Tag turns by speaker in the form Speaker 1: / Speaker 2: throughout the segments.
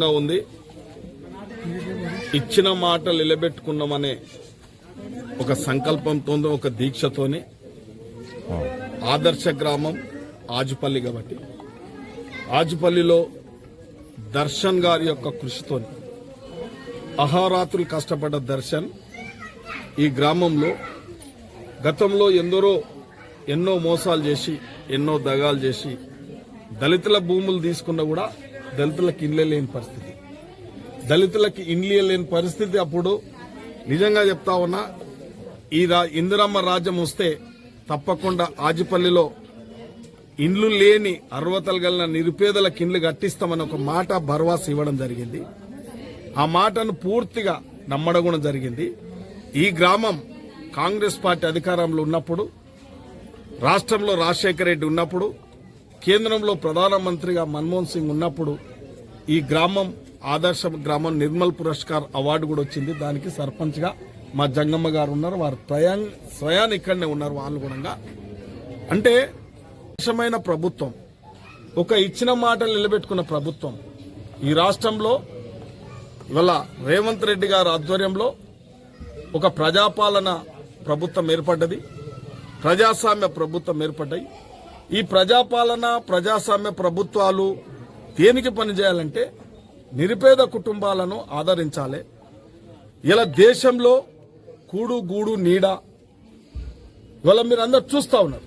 Speaker 1: ఉంది. ఇచ్చిన మాట నిలబెట్టుకున్నామనే ఒక సంకల్పంతో ఒక దీక్షతోని ఆదర్శ గ్రామం ఆజుపల్లి కాబట్టి. ఆజుపల్లిలో దర్శన్ గారి యొక్క కృషితోని అహారాత్రులు కష్టపడ్డ దర్శన్ ఈ గ్రామంలో గతంలో ఎందరో ఎన్నో మోసాలు చేసి ఎన్నో దగాలు చేసి దళితుల భూములు తీసుకున్నా కూడా దళితులకు ఇండ్లే లేని పరిస్థితి. దళితులకి ఇండ్లే లేని పరిస్థితి అప్పుడు నిజంగా చెప్తా ఉన్నా ఈ రా ఇందిరమ్మ రాజ్యం వస్తే తప్పకుండా ఆజిపల్లిలో ఇండ్లు లేని అర్వతలు గల నిరుపేదలకు ఇండ్లు కట్టిస్తామని ఒక మాట భరవాస ఇవ్వడం జరిగింది. ఆ మాటను పూర్తిగా నమ్మడగడం జరిగింది. ఈ గ్రామం కాంగ్రెస్ పార్టీ అధికారంలో ఉన్నప్పుడు రాష్ట్రంలో రాజశేఖర రెడ్డి ఉన్నప్పుడు కేంద్రంలో ప్రధానమంత్రిగా మన్మోహన్ సింగ్ ఉన్నప్పుడు ఈ గ్రామం ఆదర్శ గ్రామం నిర్మల్ పురస్కార్ అవార్డు కూడా వచ్చింది. దానికి సర్పంచ్గా మా జంగమ్మ గారు ఉన్నారు. వారు ప్రయాణ స్వయాన్ని ఇక్కడనే ఉన్నారు వాళ్ళు కూడా అంటే దేశమైన ప్రభుత్వం ఒక ఇచ్చిన మాటలు నిలబెట్టుకున్న ప్రభుత్వం ఈ రాష్ట్రంలో ఇవాళ రేవంత్ రెడ్డి గారి ఆధ్వర్యంలో ఒక ప్రజాపాలన ప్రభుత్వం ఏర్పడ్డది. ప్రజాస్వామ్య ప్రభుత్వం ఏర్పడ్డాయి. ఈ ప్రజాపాలన ప్రజాస్వామ్య ప్రభుత్వాలు దేనికి పనిచేయాలంటే నిరుపేద కుటుంబాలను ఆదరించాలి. ఇలా దేశంలో కూడు గూడు నీడ ఇవాళ మీరు అందరు చూస్తా ఉన్నారు.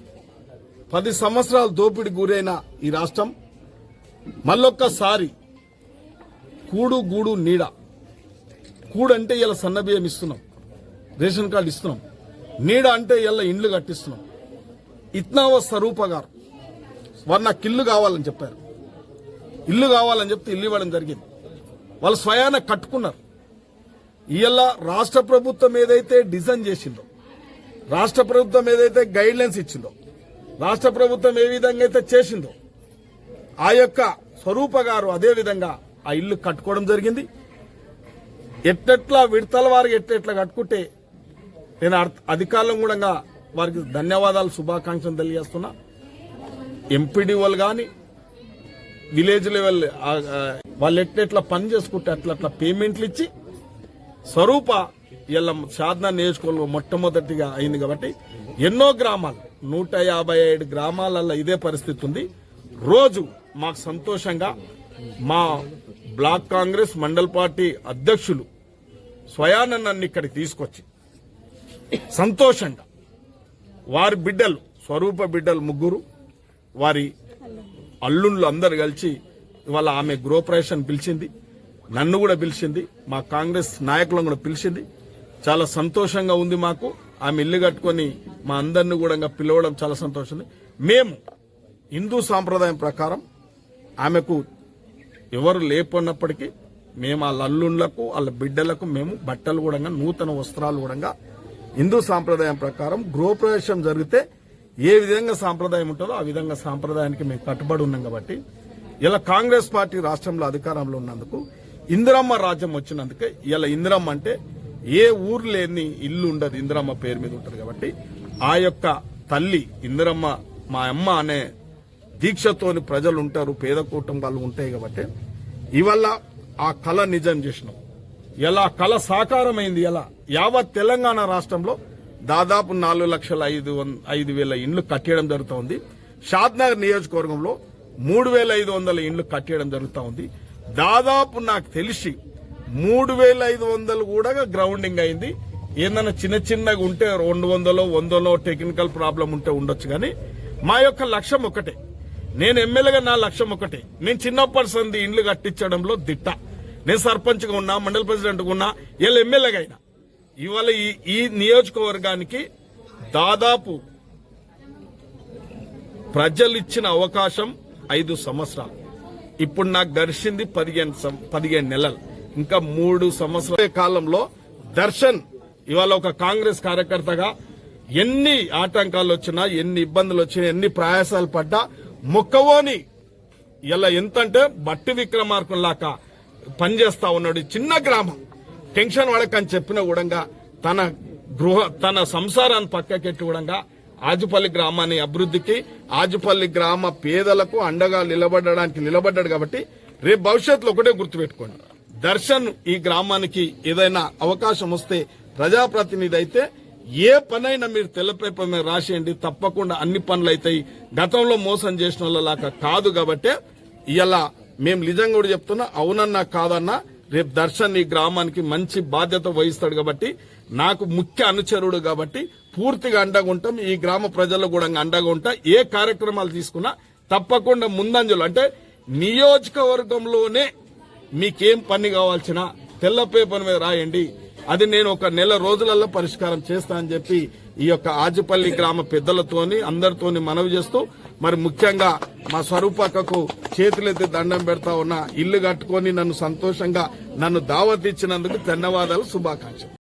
Speaker 1: పది సంవత్సరాలు దోపిడి గురైన ఈ రాష్ట్రం మళ్ళొక్కసారి కూడు గూడు నీడ. కూడు అంటే ఇలా సన్నబియ్యం ఇస్తున్నాం. రేషన్ కార్డు ఇస్తున్నాం. నీడ అంటే ఇలా ఇండ్లు కట్టిస్తున్నాం. ఇత్నావ స్వరూప గారు వారు నాకు ఇల్లు కావాలని చెప్పారు. ఇల్లు కావాలని చెప్తే ఇల్లు ఇవ్వడం జరిగింది. వాళ్ళు స్వయాన కట్టుకున్నారు. ఇవాళ రాష్ట్ర ప్రభుత్వం ఏదైతే డిజైన్ చేసిందో రాష్ట్ర ప్రభుత్వం ఏదైతే గైడ్ లైన్స్ ఇచ్చిందో రాష్ట్ర ప్రభుత్వం ఏ విధంగా అయితే చేసిందో ఆ యొక్క స్వరూప గారు అదే విధంగా ఆ ఇల్లు కట్టుకోవడం జరిగింది. ఎట్టెట్లా విడతల వారికి ఎట్టెట్లా కట్టుకుంటే నేను అర్థ- అధికారులను కూడా వారికి ధన్యవాదాలు శుభాకాంక్షలు తెలియజేస్తున్నా. ఎంపీడీఓలు కానీ విలేజ్ లెవెల్ వాళ్ళు ఎట్లెట్లా పని చేసుకుంటే అట్లా అట్లా పేమెంట్లు ఇచ్చి స్వరూప ఇలా సాధన నియోజకవర్గంలో మొట్టమొదటిగా అయింది కాబట్టి ఎన్నో గ్రామాలు నూట యాభై ఏడు గ్రామాలలో ఇదే పరిస్థితి ఉంది. రోజు మాకు సంతోషంగా మా బ్లాక్ కాంగ్రెస్ మండల్ పార్టీ అధ్యక్షులు స్వయాన నన్ను ఇక్కడికి తీసుకొచ్చి సంతోషంగా వారి బిడ్డలు స్వరూప బిడ్డలు ముగ్గురు వారి అల్లుళ్ళు అందరు కలిసి ఇవాళ ఆమె గృహప్రవేశం పిలిచింది నన్ను కూడా పిలిచింది మా కాంగ్రెస్ నాయకులను కూడా పిలిచింది. చాలా సంతోషంగా ఉంది మాకు. ఆమె ఇల్లు కట్టుకొని మా అందరిని కూడా పిలవడం చాలా సంతోషం ఉంది. మేము హిందూ సాంప్రదాయం ప్రకారం ఆమెకు ఎవరు లేపన్నప్పటికీ మేము వాళ్ళ అల్లుళ్ళకు వాళ్ళ బిడ్డలకు మేము బట్టలు కూడా నూతన వస్త్రాలు కూడా హిందూ సాంప్రదాయం ప్రకారం గృహప్రవేశం జరిగితే ఏ విధంగా సాంప్రదాయం ఉంటుందో ఆ విధంగా సాంప్రదాయానికి మేము కట్టుబడి ఉన్నాం కాబట్టి ఇలా కాంగ్రెస్ పార్టీ రాష్ట్రంలో అధికారంలో ఉన్నందుకు ఇందిరమ్మ రాజ్యం వచ్చినందుకే ఇలా ఇందిరమ్మ అంటే ఏ ఊరు లేని ఇల్లు ఉండదు ఇందిరమ్మ పేరు మీద ఉంటుంది కాబట్టి ఆ యొక్క తల్లి ఇందిరమ్మ మా అమ్మ అనే దీక్షతోని ప్రజలు ఉంటారు పేద కుటుంబాలు ఉంటాయి కాబట్టి ఇవల్ల ఆ కళ నిజం చేసినాం. ఎలా కళ సాకారమైంది ఎలా యావత్ తెలంగాణ రాష్ట్రంలో దాదాపు నాలుగు లక్షల ఐదు వం- ఐదు వేల ఇండ్లు కట్టేయడం జరుగుతూ ఉంది షాద్నగర్ నియోజకవర్గంలో మూడు వేల ఐదు వందల ఇండ్లు కట్టేయడం జరుగుతూ ఉంది దాదాపు నాకు తెలిసి మూడు వేల ఐదు వందలు కూడా గ్రౌండింగ్ అయింది. ఏదైనా చిన్న చిన్నగా ఉంటే రెండు వందలో వందలో టెక్నికల్ ప్రాబ్లం ఉంటే ఉండొచ్చు కానీ మా యొక్క లక్ష్యం ఒకటే. నేను ఎమ్మెల్యేగా నా లక్ష్యం ఒకటే. నేను చిన్నప్పటి సంది ఇండ్లు కట్టించడంలో దిట్ట. నేను సర్పంచ్గా ఉన్నా మండల ప్రెసిడెంట్గా ఉన్నా వీళ్ళు ఎమ్మెల్యేగా అయినా. ఇవాళ ఈ ఈ నియోజకవర్గానికి దాదాపు ప్రజలు ఇచ్చిన అవకాశం ఐదు సంవత్సరాలు. ఇప్పుడు నాకు దర్శింది పదిహేను సం- పదిహేను నెలలు. ఇంకా మూడు సంవత్సరాల కాలంలో దర్శన్ ఇవాళ ఒక కాంగ్రెస్ కార్యకర్తగా ఎన్ని ఆటంకాలు వచ్చినా ఎన్ని ఇబ్బందులు వచ్చినా ఎన్ని ప్రయాసాలు పడ్డా మొక్కవోని ఇలా ఎంతంటే బట్టి విక్రమార్కం లాగా పనిచేస్తా ఉన్నాడు ఈ చిన్న గ్రామం. టెన్షన్ పడకని చెప్పిన కూడా తన గృహ తన సంసారాన్ని పక్కకెట్టి కూడా ఆజుపల్లి గ్రామాన్ని అభివృద్ధికి ఆజుపల్లి గ్రామ పేదలకు అండగా నిలబడడానికి నిలబడ్డాడు కాబట్టి రేపు భవిష్యత్తులో ఒకటే గుర్తుపెట్టుకోండి. దర్శన్ ఈ గ్రామానికి ఏదైనా అవకాశం వస్తే ప్రజాప్రతినిధి అయితే ఏ పనైనా మీరు తెల్లపేపర్ మీద రాసేయండి. తప్పకుండా అన్ని పనులు అవుతాయి. గతంలో మోసం చేసిన వాళ్ళలాగా కాదు కాబట్టి ఇలా మేము నిజంగా కూడా చెప్తున్నా అవునన్నా కాదన్నా రేపు దర్శన్ ఈ గ్రామానికి మంచి బాధ్యత వహిస్తాడు కాబట్టి నాకు ముఖ్య అనుచరుడు కాబట్టి పూర్తిగా అండగా ఉంటాం. ఈ గ్రామ ప్రజల్లో కూడా అండగా ఉంటా. ఏ కార్యక్రమాలు తీసుకున్నా తప్పకుండా ముందంజలు. అంటే నియోజకవర్గంలోనే మీకేం పని కావాల్సిన తెల్ల పేపర్ మీద రాయండి. అది నేను ఒక నెల రోజులలో పరిష్కారం చేస్తా అని చెప్పి ఈ యొక్క ఆజిపల్లి గ్రామ పెద్దలతోని అందరితోని మనవి చేస్తూ మరి ముఖ్యంగా మా స్వరూపక్కకు చేతులెత్తి దండం పెడతా ఉన్న ఇల్లు కట్టుకొని నన్ను సంతోషంగా నన్ను దావత్ ఇచ్చినందుకు ధన్యవాదాలు శుభాకాంక్షలు.